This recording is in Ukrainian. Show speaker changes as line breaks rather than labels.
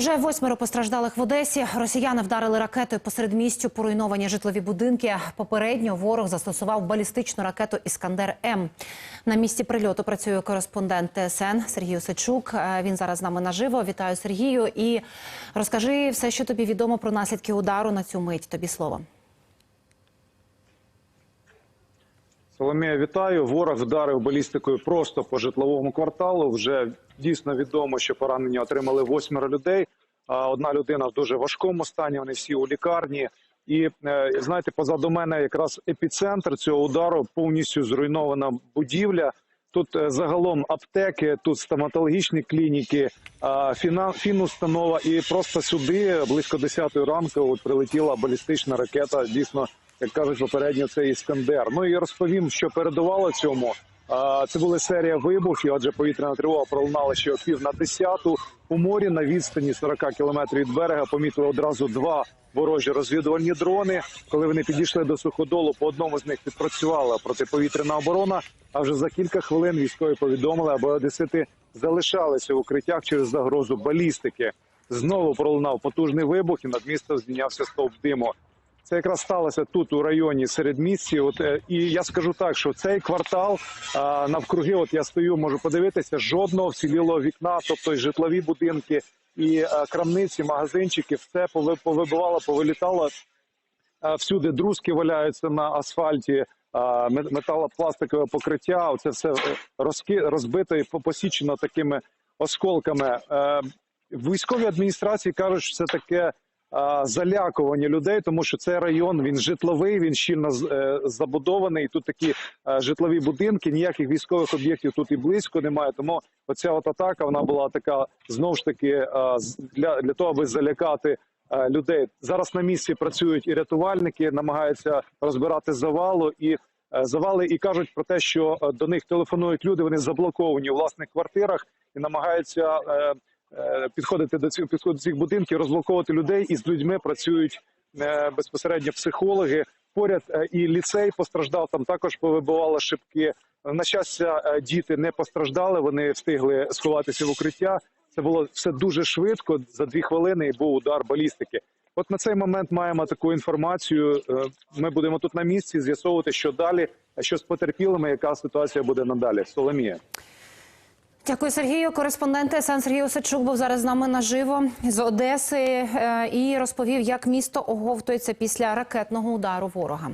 Вже восьмеро постраждалих в Одесі. Росіяни вдарили ракетою посеред містю, поруйновані житлові будинки. Попередньо ворог застосував балістичну ракету Іскандер М. На місці прильоту працює кореспондент ТСН Сергій Осичук. Е, Він зараз з нами наживо. Вітаю Сергію. І розкажи все, що тобі відомо про наслідки удару на цю мить. Тобі слово.
Соломія, вітаю. Ворог вдарив балістикою просто по житловому кварталу. Вже дійсно відомо, що поранення отримали восьмеро людей. Одна людина в дуже важкому стані. Вони всі у лікарні. І е, знаєте, позаду мене якраз епіцентр цього удару повністю зруйнована будівля. Тут е, загалом аптеки, тут стоматологічні клініки, фінустанова. І просто сюди близько 10 ранку от прилетіла балістична ракета. Дійсно, як кажуть попередньо, це іскандер. Ну і розповім, що передувало цьому. Це була серія вибухів, адже повітряна тривога пролунала ще о пів на десяту. У морі на відстані 40 кілометрів від берега помітили одразу два ворожі розвідувальні дрони. Коли вони підійшли до суходолу, по одному з них підпрацювала протиповітряна оборона. А вже за кілька хвилин військові повідомили, аби одесити залишалися в укриттях через загрозу балістики. Знову пролунав потужний вибух, і над містом здійнявся стовп диму. Це якраз сталося тут у районі середмісті. От е, і я скажу так, що цей квартал а, навкруги, от я стою, можу подивитися, жодного вцілілого вікна, тобто житлові будинки, і е, крамниці, магазинчики, все повибивало, повилітало. Е, Всюди друзки валяються на асфальті, а, металопластикове покриття. Оце все е, розки, розбито і посічено такими осколками. Е, В військовій адміністрації кажуть, що це таке а, залякування людей, тому що цей район він житловий, він щільно е, забудований. Тут такі е, житлові будинки, ніяких військових об'єктів тут і близько немає. Тому оця от атака вона була така знову ж таки е, для, для того, аби залякати е, людей. Зараз на місці працюють і рятувальники, намагаються розбирати завалу і. е, Завали і кажуть про те, що е, до них телефонують люди. Вони заблоковані у власних квартирах і намагаються е, е, підходити до цих підходити до цих будинків, розблоковувати людей. І з людьми працюють е, безпосередньо психологи. Поряд е, і ліцей постраждав. Там також повибивали шибки. На щастя, е, діти не постраждали. Вони встигли сховатися в укриття. Це було все дуже швидко. За дві хвилини і був удар балістики. От на цей момент маємо таку інформацію. Е, Ми будемо тут на місці з'ясовувати, що далі, що з потерпілими, яка ситуація буде надалі. Соломія.
Дякую, Сергію. Кореспондент Сан Сергій Осичук був зараз з нами наживо з Одеси е, і розповів, як місто оговтується після ракетного удару ворога.